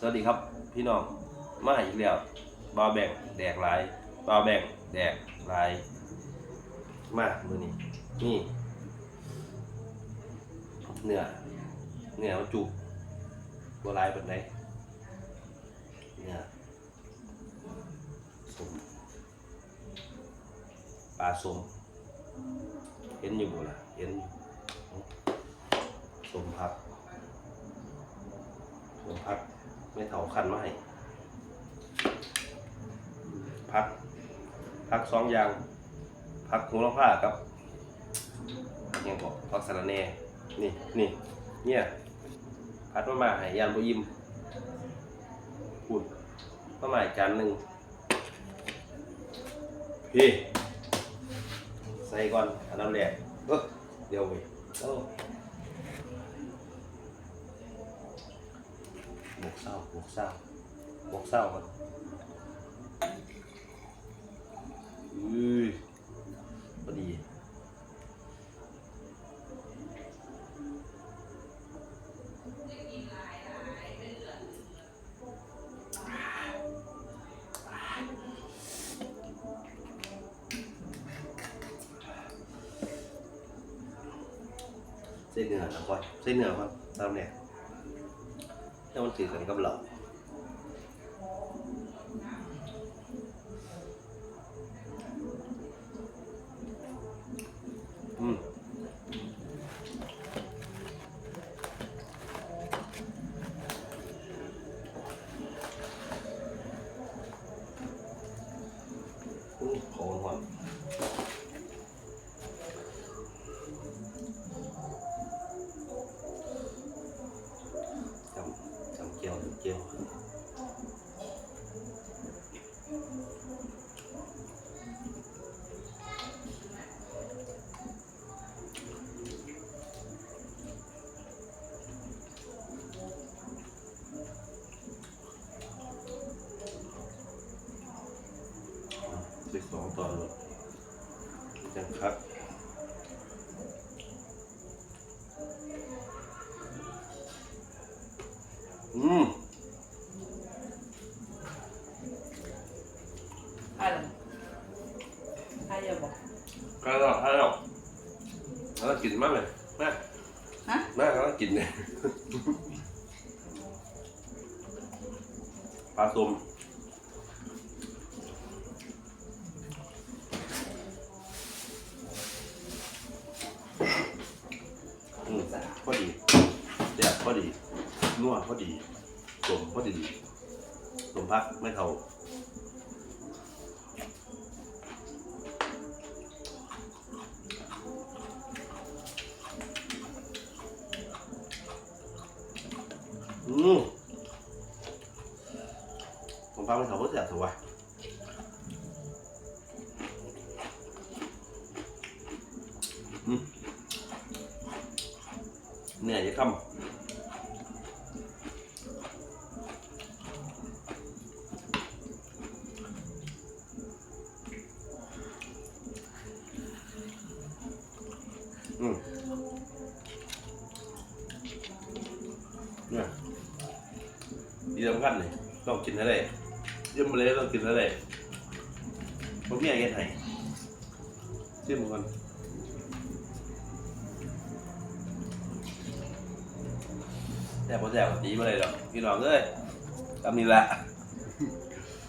สวัสดีครับพี่น้องมาอีกแล้วบาแบ่งแดกหลายบาแบ่งแดกหลายมามือนี้นี่เนื้อเนื้อมันจุกบัวลายแบบไหนเนื้อสมปลาสมเห็นอยู่บ่ล่ะเห็นอยู่สมพักผมพัก ไม่เถาคันมาให้พัก พักสองอย่าง พักหัวละผ้ากับพักยังบอกพักสารแน่นี่นี่เนี่ยพัดมามาให้ยานบยิมพูดมามาอีกจานหนึ่งพี่ใส่ก่อนอันนั้นแหละเออเดี๋ยวเว้ยโอ้ บวกเศร้าบวกเศร้าบวกเศร้าครับอุ้ยพอดีเส้นเหนื้อนะก่อนเส้นเหนือก่อนตามเนี่ย ถ้ามันถือกันกับเรา เกี๊ยวสิบสองตอนเลยยังครับ แล้วกินมากเลยแม่ฮะแม่แล้วกินเนี่ยปลาส้มอืมพอดีแดดพอดีนัวพอดีสมพอดีสมพักไม่เท่า อืมผมฟังไม่ถามว่าเสีย สำคัญเลยต้องกินอะไรยิ่มเลยต้องกินอะไรผมมีอะไรให้ชิมกันแต่พอแซ่บตีมาเลยหรอกพี่น้องเอ้ยทำนี่ละ